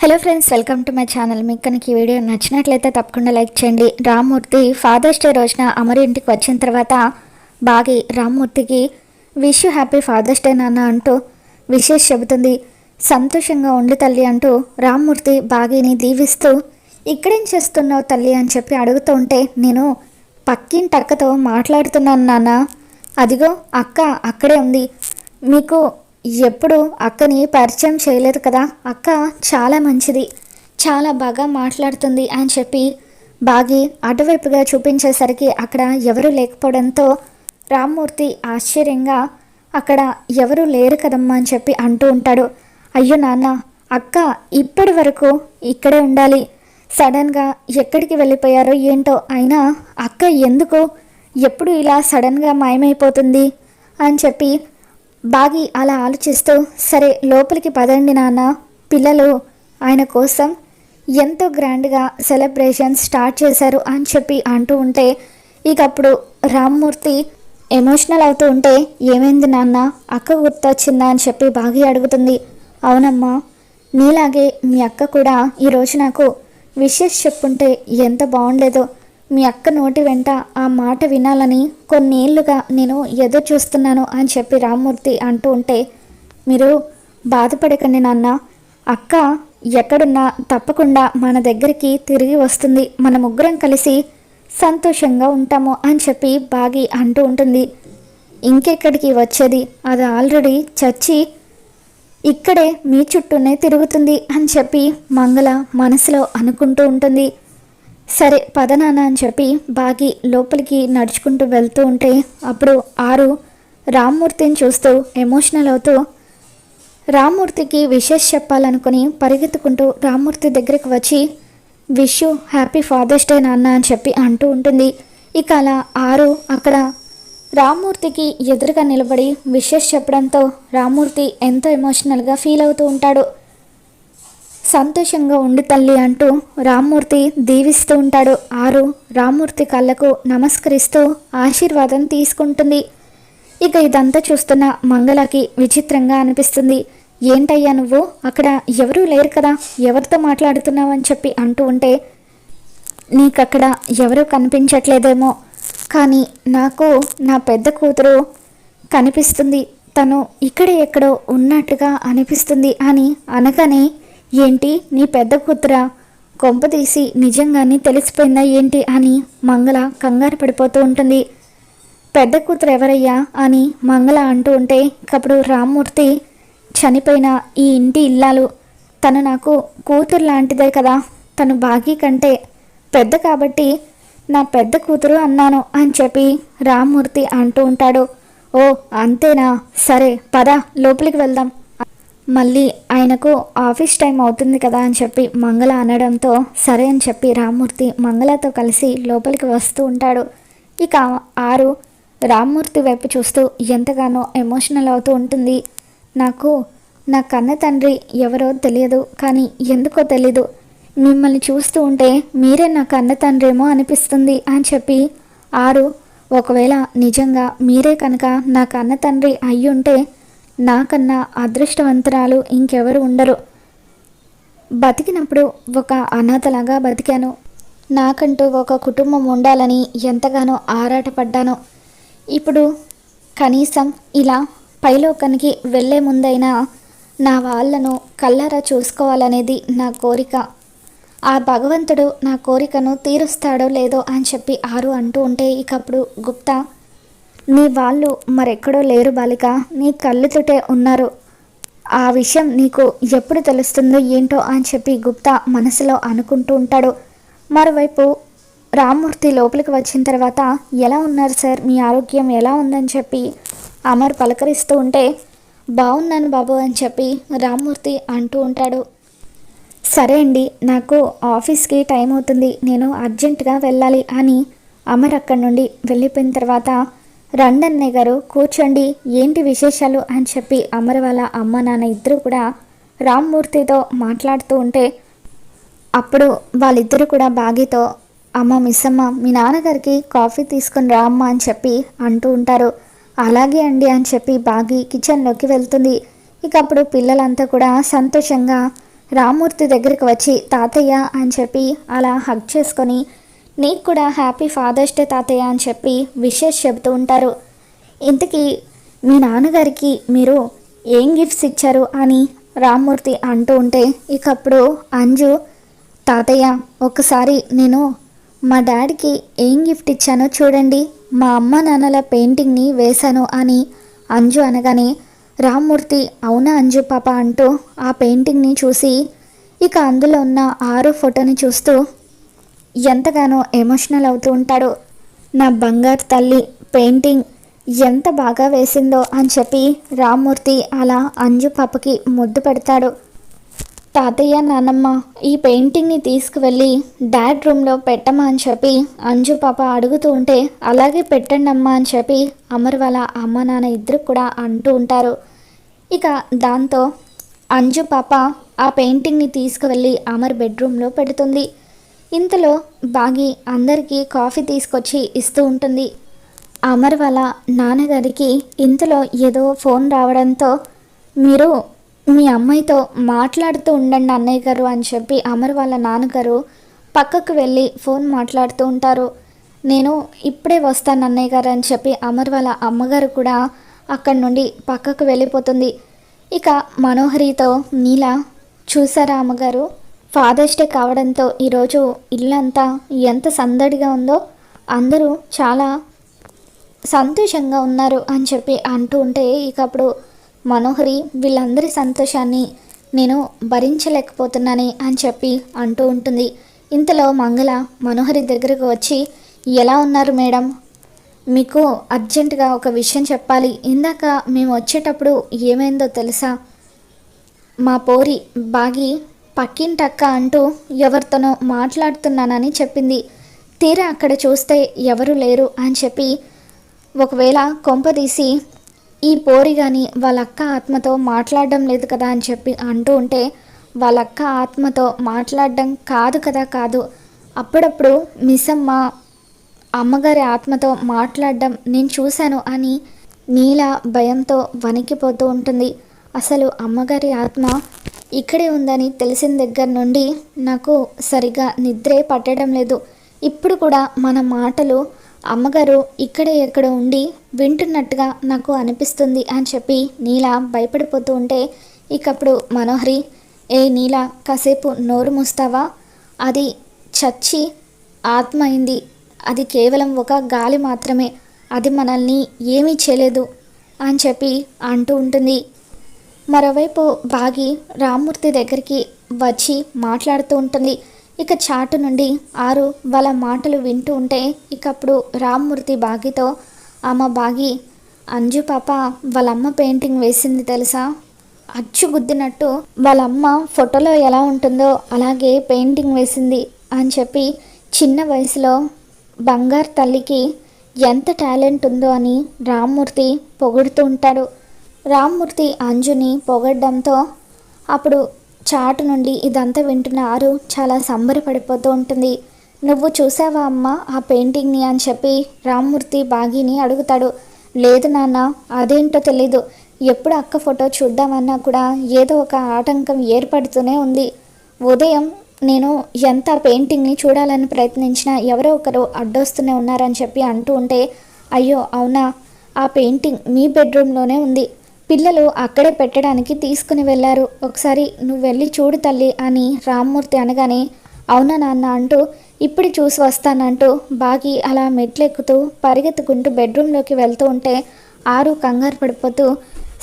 Hello friends welcome to my channel మీకు కనుక ఈ వీడియో నచ్చినట్లయితే తప్పకుండా లైక్ చేయండి. రామ్మూర్తి ఫాదర్స్ డే రోజున అమర్ ఇంటికి వచ్చిన తర్వాత బాగి రామ్మూర్తికి wish you happy father's day నాన్న అంటూ విషేష్ చెబుతుంది. సంతోషంగా ఉండి తల్లి అంటూ రామ్మూర్తి బాగిని దీవిస్తూ ఇక్కడేం చేస్తున్నావు తల్లి? అని చెప్పి అడుగుతూ ఉంటే నేను పక్కింటి అక్కతో మాట్లాడుతున్నాను నాన్న. అదిగో అక్క అక్కడే ఉంది. మీకు ఎప్పుడు అక్కని పరిచయం చేయలేదు కదా? అక్క చాలా మంచిది. చాలా బాగా మాట్లాడుతుంది అని చెప్పి బాగి అటువైపుగా చూపించేసరికి అక్కడ ఎవరు లేకపోవడంతో రామ్మూర్తి ఆశ్చర్యంగా అక్కడ ఎవరు లేరు కదమ్మా అని చెప్పి అంటూ ఉంటాడు. అయ్యో నాన్న అక్క ఇప్పటి వరకు ఇక్కడే ఉండాలి. సడన్గా ఎక్కడికి వెళ్ళిపోయారో ఏంటో అయినా అక్క ఎందుకు ఎప్పుడు ఇలా సడన్గా మాయమైపోతుంది? అని చెప్పి బాగి అలా ఆలోచిస్తూ సరే లోపలికి పదండి నాన్న. పిల్లలు ఆయన కోసం ఎంతో గ్రాండ్గా సెలబ్రేషన్ స్టార్ట్ చేశారు అని చెప్పి అంటూ ఉంటే ఇక అప్పుడు రామ్మూర్తి ఎమోషనల్ అవుతూ ఉంటే ఏమైంది నాన్న? అక్క గుర్తొచ్చిందా అని చెప్పి బాగి అడుగుతుంది. అవునమ్మా నీలాగే మీ అక్క కూడా ఈరోజు నాకు విషెస్ చెప్పుంటే ఎంత బాగుండేదో మీ అక్క నోటి వెంట ఆ మాట వినాలని కొన్నేళ్ళుగా నేను ఎదురు చూస్తున్నాను అని చెప్పి రామ్మూర్తి అంటూ ఉంటే మీరు బాధపడకండి నాన్న. అక్క ఎక్కడున్నా తప్పకుండా మన దగ్గరికి తిరిగి వస్తుంది. మన ముగ్గురం కలిసి సంతోషంగా ఉంటాము అని చెప్పి బాగి అంటూ ఉంటుంది. ఇంకెక్కడికి వచ్చేది? అది ఆల్రెడీ చచ్చి ఇక్కడే మీ చుట్టూనే తిరుగుతుంది అని చెప్పి మంగళ మనసులో అనుకుంటూ ఉంటుంది. సరే పదనాన్న అని చెప్పి బాగి లోపలికి నడుచుకుంటూ వెళ్తూ ఉంటే అప్పుడు ఆరు రామ్మూర్తిని చూస్తూ ఎమోషనల్ అవుతూ రామ్మూర్తికి విషెస్ చెప్పాలనుకుని పరిగెత్తుకుంటూ రామ్మూర్తి దగ్గరికి వచ్చి wish you happy father's day నాన్న అని చెప్పి అంటూ ఉంటుంది. ఇక అలా ఆరు అక్కడ రామ్మూర్తికి ఎదురుగా నిలబడి విషెస్ చెప్పడంతో రామ్మూర్తి ఎంతో ఎమోషనల్గా ఫీల్ అవుతూ ఉంటాడు. సంతోషంగా ఉండి తల్లి అంటూ రామ్మూర్తి దీవిస్తూ ఉంటాడు. ఆరు రామ్మూర్తి కళ్ళకు నమస్కరిస్తూ ఆశీర్వాదం తీసుకుంటుంది. ఇక ఇదంతా చూస్తున్న మంగళకి విచిత్రంగా అనిపిస్తుంది. ఏంటయ్యా నువ్వు? అక్కడ ఎవరూ లేరు కదా? ఎవరితో మాట్లాడుతున్నావు అని చెప్పి అంటూ ఉంటే నీకక్కడ ఎవరూ కనిపించట్లేదేమో. కానీ నాకు నా పెద్ద కూతురు కనిపిస్తుంది. తను ఇక్కడే ఎక్కడో ఉన్నట్టుగా అనిపిస్తుంది అని అనగానే ఏంటి? నీ పెద్ద కూతురా? కొంప తీసి నిజంగానే తెలిసిపోయిందా ఏంటి? అని మంగళ కంగారు పడిపోతూ ఉంటుంది. పెద్ద కూతురు ఎవరయ్యా అని మంగళ అంటూ ఉంటే అప్పుడు రామ్మూర్తి చనిపోయిన ఈ ఇంటి ఇల్లాలు. తను నాకు కూతురు లాంటిదే కదా. తను బాగీ కంటే పెద్ద కాబట్టి నా పెద్ద కూతురు అన్నాను అని చెప్పి రామ్మూర్తి అంటూ ఉంటాడు. ఓ అంతేనా? సరే పద లోపలికి వెళ్దాం. మళ్ళీ ఆయనకు ఆఫీస్ టైం అవుతుంది కదా అని చెప్పి మంగళ అనడంతో సరే అని చెప్పి రామ్మూర్తి మంగళతో కలిసి లోపలికి వస్తూ ఉంటాడు. ఇక ఆరు రామ్మూర్తి వైపు చూస్తూ ఎంతగానో ఎమోషనల్ అవుతూ ఉంటుంది. నాకు నా కన్న తండ్రి ఎవరో తెలియదు కానీ ఎందుకో తెలీదు. మిమ్మల్ని చూస్తూ ఉంటే మీరే నా కన్న తండ్రేమో అనిపిస్తుంది అని చెప్పి ఆరు ఒకవేళ నిజంగా మీరే కనుక నా కన్న తండ్రి అయ్యుంటే నాకన్నా అదృష్టవంతురాలు ఇంకెవరు ఉండరు. బతికినప్పుడు ఒక అనాథలాగా బతికాను. నాకంటూ ఒక కుటుంబం ఉండాలని ఎంతగానో ఆరాటపడ్డాను. ఇప్పుడు కనీసం ఇలా పైలోకానికి వెళ్ళే ముందైనా నా వాళ్ళను కళ్ళారా చూసుకోవాలనేది నా కోరిక. ఆ భగవంతుడు నా కోరికను తీరుస్తాడో లేదో అని చెప్పి ఆరు అంటూ ఉంటే ఇకప్పుడు గుప్తా నీ వాళ్ళు మరెక్కడో లేరు బాలిక. నీ కళ్ళుతోటే ఉన్నారు. ఆ విషయం నీకు ఎప్పుడు తెలుస్తుందో ఏంటో అని చెప్పి గుప్తా మనసులో అనుకుంటూ ఉంటాడు. మరోవైపు రామ్మూర్తి లోపలికి వచ్చిన తర్వాత ఎలా ఉన్నారు సార్? మీ ఆరోగ్యం ఎలా ఉందని చెప్పి అమర్ పలకరిస్తూ ఉంటే బాగున్నాను బాబు అని చెప్పి రామ్మూర్తి అంటూ ఉంటాడు. సరే అండి నాకు ఆఫీస్కి టైం అవుతుంది. నేను అర్జెంటుగా వెళ్ళాలి అని అమర్ అక్కడి నుండి వెళ్ళిపోయిన తర్వాత రండన్నయ్య గారు కూర్చోండి ఏంటి విశేషాలు అని చెప్పి అమర వాళ్ళ అమ్మ నాన్న ఇద్దరు కూడా రామ్మూర్తితో మాట్లాడుతూ ఉంటే అప్పుడు వాళ్ళిద్దరూ కూడా బాగితో అమ్మ మిస్సమ్మ మీ నాన్నగారికి కాఫీ తీసుకొని రా అమ్మ అని చెప్పి అంటూ ఉంటారు. అలాగే అండి అని చెప్పి బాగి కిచెన్లోకి వెళ్తుంది. ఇక అప్పుడు పిల్లలంతా కూడా సంతోషంగా రామ్మూర్తి దగ్గరికి వచ్చి తాతయ్య అని చెప్పి అలా హగ్ చేసుకొని నీకు కూడా హ్యాపీ ఫాదర్స్ డే తాతయ్య అని చెప్పి విషెస్ చెబుతూ ఉంటారు. ఇంతకీ మీ నాన్నగారికి మీరు ఏం గిఫ్ట్స్ ఇచ్చారు అని రామ్మూర్తి అంటూ ఉంటే ఇకప్పుడు అంజు తాతయ్య ఒకసారి నేను మా డాడీకి ఏం గిఫ్ట్ ఇచ్చానో చూడండి మా అమ్మ నాన్నల పెయింటింగ్ని వేశాను అని అంజు అనగానే రామ్మూర్తి అవునా అంజు పాప అంటూ ఆ పెయింటింగ్ని చూసి ఇక అందులో ఉన్న ఆరు ఫోటోని చూస్తూ ఎంతగానో ఎమోషనల్ అవుతూ ఉంటాడు నా బంగారు తల్లి పెయింటింగ్ ఎంత బాగా వేసిందో అని చెప్పి రామ్మూర్తి అలా అంజు పాపకి ముద్దు పెడతాడు. తాతయ్య నాన్నమ్మ ఈ పెయింటింగ్ని తీసుకువెళ్ళి డాడ్ రూమ్లో పెట్టమా అని చెప్పి అంజు పాప అడుగుతూ ఉంటే అలాగే పెట్టండి అమ్మా అని చెప్పి అమర్ వాళ్ళ అమ్మ నాన్న ఇద్దరు కూడా అంటూ ఉంటారు. ఇక దాంతో అంజు పాప ఆ పెయింటింగ్ని తీసుకువెళ్ళి అమర్ బెడ్రూమ్లో పెడుతుంది. ఇంతలో బాగి అందరికీ కాఫీ తీసుకొచ్చి ఇస్తూ ఉంటుంది. అమర్ వాళ్ళ నాన్నగారికి ఇంతలో ఏదో ఫోన్ రావడంతో మీరు మీ అమ్మాయితో మాట్లాడుతూ ఉండండి అన్నయ్య గారు అని చెప్పి అమర్ వాళ్ళ నాన్నగారు పక్కకు వెళ్ళి ఫోన్ మాట్లాడుతూ ఉంటారు. నేను ఇప్పుడే వస్తాను అన్నయ్య గారు అని చెప్పి అమర్ వాళ్ళ అమ్మగారు కూడా అక్కడి నుండి పక్కకు వెళ్ళిపోతుంది. ఇక మనోహరితో నీలా చూసారా అమ్మగారు? ఫాదర్స్ డే కావడంతో ఈరోజు ఇల్లంతా ఎంత సందడిగా ఉందో అందరూ చాలా సంతోషంగా ఉన్నారు అని చెప్పి అంటూ ఉంటే ఇక అప్పుడు మనోహరి వీళ్ళందరి సంతోషాన్ని నేను భరించలేకపోతున్నాను అని చెప్పి అంటూ ఉంటుంది. ఇంతలో మంగళ మనోహరి దగ్గరకు వచ్చి ఎలా ఉన్నారు మేడం? మీకు అర్జెంటుగా ఒక విషయం చెప్పాలి. ఇందాక మేము వచ్చేటప్పుడు ఏమైందో తెలుసా? మా పోరి బాగి పక్కింటక్క అంటూ ఎవరితోనో మాట్లాడుతున్నానని చెప్పింది. తీరా అక్కడ చూస్తే ఎవరు లేరు అని చెప్పి ఒకవేళ కొంపదీసి ఈ పోరి కానీ వాళ్ళ అక్క ఆత్మతో మాట్లాడడం లేదు కదా అని చెప్పి అంటూ ఉంటే వాళ్ళ అక్క ఆత్మతో మాట్లాడడం కాదు కదా కాదు. అప్పుడప్పుడు మిస్సమ్మ అమ్మగారి ఆత్మతో మాట్లాడడం నేను చూశాను అని నీల భయంతో వణికిపోతూ ఉంటుంది. అసలు అమ్మగారి ఆత్మ ఇక్కడే ఉందని తెలిసిన దగ్గర నుండి నాకు సరిగా నిద్రే పట్టడం లేదు. ఇప్పుడు కూడా మన మాటలు అమ్మగారు ఇక్కడే ఎక్కడ ఉండి వింటున్నట్టుగా నాకు అనిపిస్తుంది అని చెప్పి నీల భయపడిపోతూ ఉంటే ఇకప్పుడు మనోహరి ఏ నీల కాసేపు నోరు మూస్తావా? అది చచ్చి ఆత్మ అయింది. అది కేవలం ఒక గాలి మాత్రమే. అది మనల్ని ఏమీ చేయలేదు అని చెప్పి అంటూ ఉంటుంది. మరోవైపు బాగి రామ్మూర్తి దగ్గరికి వచ్చి మాట్లాడుతూ ఉంటుంది. ఇక చాటు నుండి ఆరు వాళ్ళ మాటలు వింటూ ఉంటే ఇకప్పుడు రామ్మూర్తి బాగితో అమ్మ బాగి అంజు పాప వాళ్ళమ్మ పెయింటింగ్ వేసింది తెలుసా? అచ్చు గుద్దినట్టు వాళ్ళమ్మ ఫోటోలో ఎలా ఉంటుందో అలాగే పెయింటింగ్ వేసింది అని చెప్పి చిన్న వయసులో బంగారు తల్లికి ఎంత టాలెంట్ ఉందో అని రామ్మూర్తి పొగుడుతూ ఉంటాడు. రామ్మూర్తి అంజుని పొగడ్డంతో అప్పుడు చాటు నుండి ఇదంతా వింటున్న ఆరు చాలా సంబరపడిపోతూ ఉంటుంది. నువ్వు చూసావా అమ్మ ఆ పెయింటింగ్ని? అని చెప్పి రామ్మూర్తి బాగిని అడుగుతాడు. లేదు నాన్న అదేంటో తెలీదు. ఎప్పుడు అక్క ఫోటో చూద్దామన్నా కూడా ఏదో ఒక ఆటంకం ఏర్పడుతూనే ఉంది. ఉదయం నేను ఎంత పెయింటింగ్ని చూడాలని ప్రయత్నించినా ఎవరో ఒకరు అడ్డొస్తూనే ఉన్నారని చెప్పి అంటూ ఉంటే అయ్యో అవునా? ఆ పెయింటింగ్ మీ బెడ్రూమ్లోనే ఉంది. పిల్లలు అక్కడే పెట్టడానికి తీసుకుని వెళ్ళారు. ఒకసారి నువ్వు వెళ్ళి చూడు తల్లి అని రామ్మూర్తి అనగానే అవునా నాన్న అంటూ ఇప్పుడు చూసి వస్తానంటూ బాగి అలా మెట్లెక్కుతూ పరిగెత్తుకుంటూ బెడ్రూమ్లోకి వెళ్తూ ఉంటే ఆరు కంగారు పడిపోతూ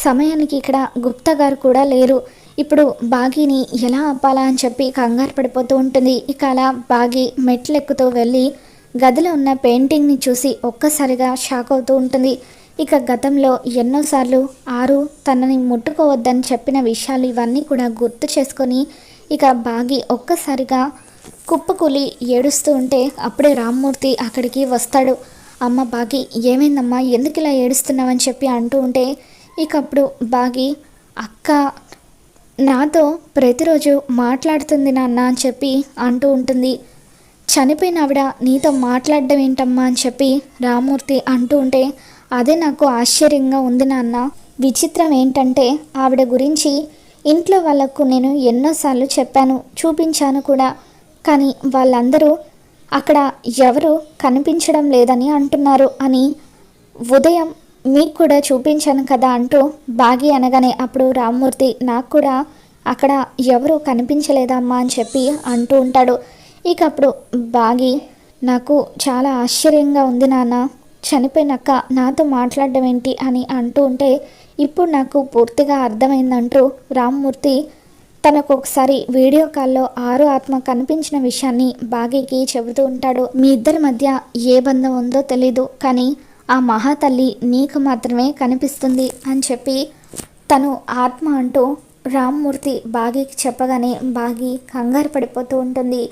సమయానికి ఇక్కడ గుప్తా గారు కూడా లేరు. ఇప్పుడు బాగీని ఎలా ఆపాలా అని చెప్పి కంగారు పడిపోతూ ఉంటుంది. ఇక అలా బాగి మెట్లెక్కుతూ వెళ్ళి గదిలో ఉన్న పెయింటింగ్ని చూసి ఒక్కసారిగా షాక్ అవుతూ ఉంటుంది. ఇక గతంలో ఎన్నోసార్లు ఆరు తనని ముట్టుకోవద్దని చెప్పిన విషయాలు ఇవన్నీ కూడా గుర్తు చేసుకొని ఇక బాగి ఒక్కసారిగా కుప్పకూలి ఏడుస్తూ ఉంటే అప్పుడే రామ్మూర్తి అక్కడికి వస్తాడు. అమ్మ బాగి ఏమైందమ్మా? ఎందుకు ఇలా ఏడుస్తున్నావని చెప్పి అంటూ ఉంటే ఇక అప్పుడు బాగి అక్క నాతో ప్రతిరోజు మాట్లాడుతుంది నాన్న అని చెప్పి అంటూ ఉంటుంది. చనిపోయిన ఆవిడ నీతో మాట్లాడడం ఏంటమ్మా అని చెప్పి రామ్మూర్తి అంటూ ఉంటే అదే నాకు ఆశ్చర్యంగా ఉంది నాన్న. విచిత్రం ఏంటంటే ఆవిడ గురించి ఇంట్లో వాళ్ళకు నేను ఎన్నోసార్లు చెప్పాను చూపించాను కూడా. కానీ వాళ్ళందరూ అక్కడ ఎవరు కనిపించడం లేదని అంటున్నారు అని ఉదయం మీకు కూడా చూపించాను కదా అంటూ బాగి అనగానే అప్పుడు రామ్మూర్తి నాకు కూడా అక్కడ ఎవరు కనిపించలేదమ్మా అని చెప్పి అంటూ ఉంటాడు. ఇక అప్పుడు బాగి నాకు చాలా ఆశ్చర్యంగా ఉంది నాన్న. చనిపోయినాక నాతో మాట్లాడడం ఏంటి అని అంటూ ఉంటే ఇప్పుడు నాకు పూర్తిగా అర్థమైందంటూ రామ్మూర్తి తనకు ఒకసారి వీడియో కాల్లో ఆరు ఆత్మ కనిపించిన విషయాన్ని బాగీకి చెబుతూ ఉంటాడు. మీ ఇద్దరి మధ్య ఏ బంధం ఉందో తెలీదు కానీ ఆ మహాతల్లి నీకు మాత్రమే కనిపిస్తుంది అని చెప్పి తను ఆత్మ అంటూ రామ్మూర్తి బాగీకి చెప్పగానే బాగి కంగారు పడిపోతూ ఉంటుంది.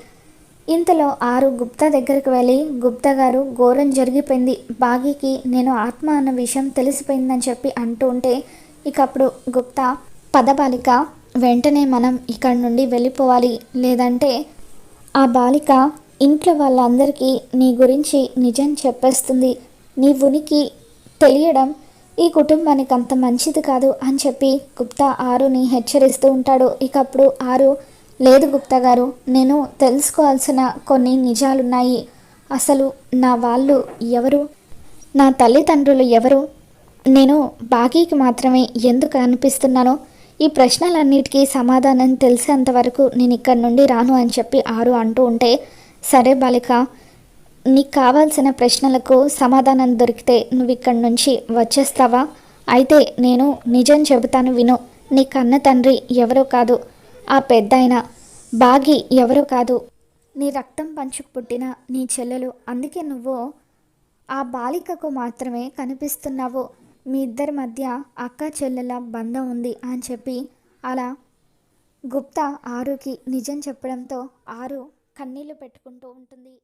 ఇంతలో ఆరు గుప్తా దగ్గరికి వెళ్ళి గుప్తా గారు ఘోరం జరిగిపోయింది. బాగీకి నేను ఆత్మ అన్న విషయం తెలిసిపోయిందని చెప్పి అంటూ ఉంటే ఇక అప్పుడు గుప్తా పదబాలిక వెంటనే మనం ఇక్కడి నుండి వెళ్ళిపోవాలి. లేదంటే ఆ బాలిక ఇంట్లో వాళ్ళందరికీ నీ గురించి నిజం చెప్పేస్తుంది. నీ ఉనికి తెలియడం ఈ కుటుంబానికి అంత మంచిది కాదు అని చెప్పి గుప్తా ఆరుని హెచ్చరిస్తూ ఉంటాడు. ఇక అప్పుడు ఆరు లేదు గుప్తా గారు నేను తెలుసుకోవాల్సిన కొన్ని నిజాలున్నాయి. అసలు నా వాళ్ళు ఎవరు? నా తల్లిదండ్రులు ఎవరు? నేను బాకీకి మాత్రమే ఎందుకు అనిపిస్తున్నానో ఈ ప్రశ్నలన్నిటికీ సమాధానం తెలిసేంత వరకు నేను ఇక్కడి నుండి రాను అని చెప్పి ఆరు అంటూ ఉంటే సరే బాలిక నీకు కావాల్సిన ప్రశ్నలకు సమాధానం దొరికితే నువ్వు ఇక్కడి నుంచి వచ్చేస్తావా? అయితే నేను నిజం చెబుతాను విను. నీ కన్న తండ్రి ఎవరో కాదు. ఆ పెద్దాయన బాగి ఎవరు కాదు. నీ రక్తం పంచుకు పుట్టిన నీ చెల్లెలు. అందుకే నువ్వు ఆ బాలికకు మాత్రమే కనిపిస్తున్నావు. మీ ఇద్దరి మధ్య అక్క చెల్లెల బంధం ఉంది అని చెప్పి అలా గుప్తా ఆరుకి నిజం చెప్పడంతో ఆరు కన్నీళ్ళు పెట్టుకుంటూ ఉంటుంది.